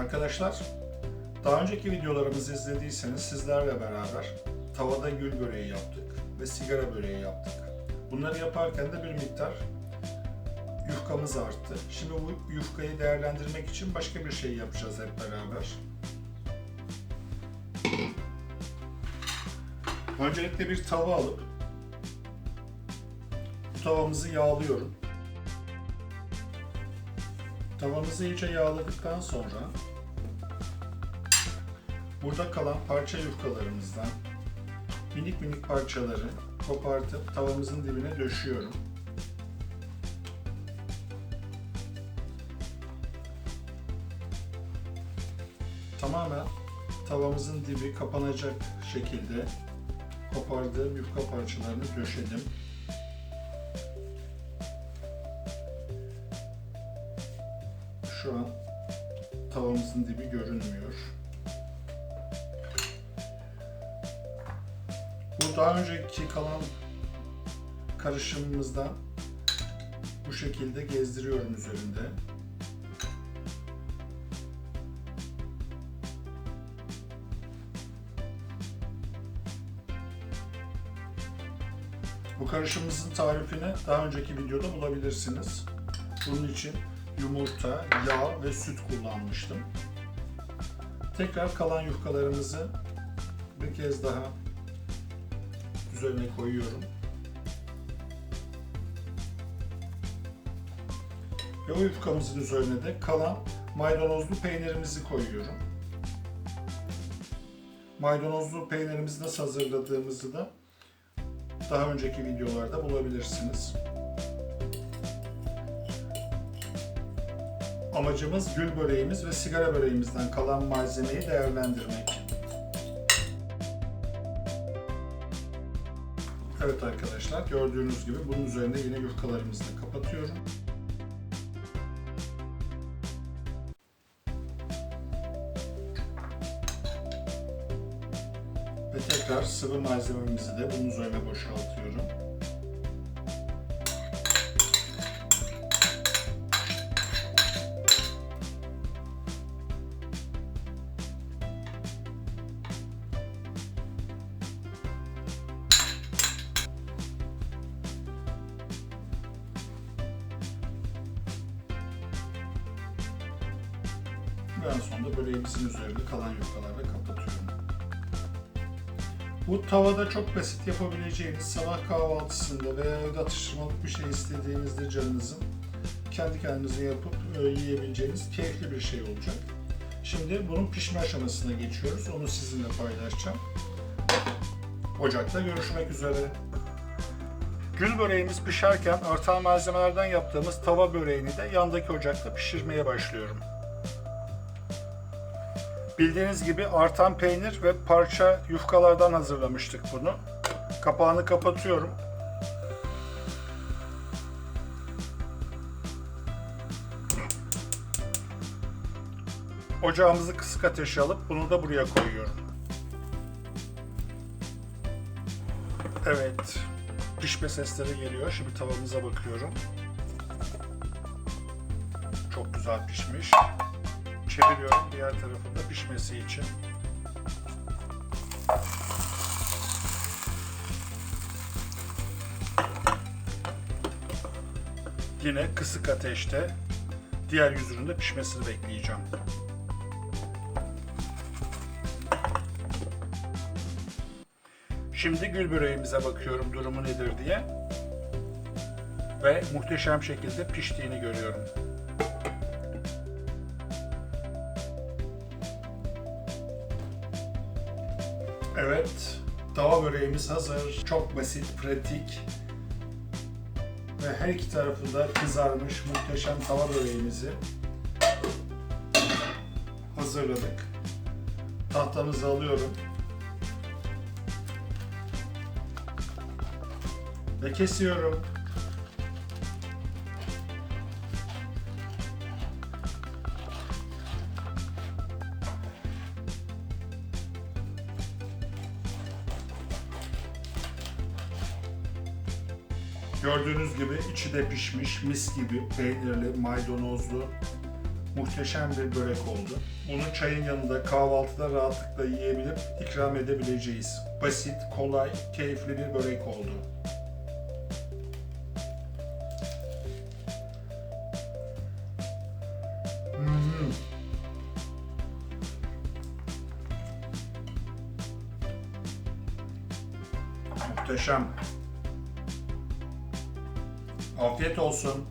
Arkadaşlar, daha önceki videolarımızı izlediyseniz sizlerle beraber tavada gül böreği yaptık ve sigara böreği yaptık. Bunları yaparken de bir miktar yufkamız arttı. Şimdi bu yufkayı değerlendirmek için başka bir şey yapacağız hep beraber. Öncelikle bir tava alıp bu tavamızı yağlıyorum. Tavamızı iyice yağladıktan sonra burada kalan parça yufkalarımızdan minik minik parçaları kopartıp tavamızın dibine döşüyorum. Tamamen tavamızın dibi kapanacak şekilde kopardığım yufka parçalarını döşedim. Tavamızın dibi görünmüyor. Bu daha önceki kalan karışımımızdan bu şekilde gezdiriyorum üzerinde. Bu karışımımızın tarifini daha önceki videoda bulabilirsiniz. Bunun için yumurta, yağ ve süt kullanmıştım. Tekrar kalan yufkalarımızı bir kez daha üzerine koyuyorum. Ve o yufkamızın üzerine de kalan maydanozlu peynirimizi koyuyorum. Maydanozlu peynirimizi nasıl hazırladığımızı da daha önceki videolarda bulabilirsiniz. Amacımız gül böreğimiz ve sigara böreğimizden kalan malzemeyi değerlendirmek. Evet arkadaşlar gördüğünüz gibi bunun üzerine yine yufkalarımızı da kapatıyorum. Ve tekrar sıvı malzememizi de bunun üzerine boşaltıyorum. Ve en sonunda böreğimizin üzerine kalan yufkalarla kapatıyorum. Bu tavada çok basit yapabileceğiniz sabah kahvaltısında veya evde atıştırmalık bir şey istediğinizde canınızın kendi kendinize yapıp e, yiyebileceğiniz keyifli bir şey olacak. Şimdi bunun pişme aşamasına geçiyoruz. Onu sizinle paylaşacağım. Ocakta görüşmek üzere. Gül böreğimiz pişerken artan malzemelerden yaptığımız tava böreğini de yandaki ocakta pişirmeye başlıyorum. Bildiğiniz gibi artan peynir ve parça yufkalardan hazırlamıştık bunu. Kapağını kapatıyorum. Ocağımızı kısık ateşe alıp bunu da buraya koyuyorum. Evet. Pişme sesleri geliyor. Şimdi tavamıza bakıyorum. Çok güzel pişmiş çeviriyorum diğer tarafında pişmesi için. Yine kısık ateşte diğer yüzünün de pişmesini bekleyeceğim. Şimdi gül böreğimize bakıyorum durumu nedir diye. Ve muhteşem şekilde piştiğini görüyorum. Evet, tava böreğimiz hazır. Çok basit, pratik ve her iki tarafında kızarmış muhteşem tava böreğimizi hazırladık. Tahtamızı alıyorum. Ve kesiyorum. Gördüğünüz gibi içi de pişmiş, mis gibi peynirli, maydanozlu, muhteşem bir börek oldu. Bunu çayın yanında kahvaltıda rahatlıkla yiyebilip ikram edebileceğiz. Basit, kolay, keyifli bir börek oldu. Hmm. Muhteşem. Afiyet olsun.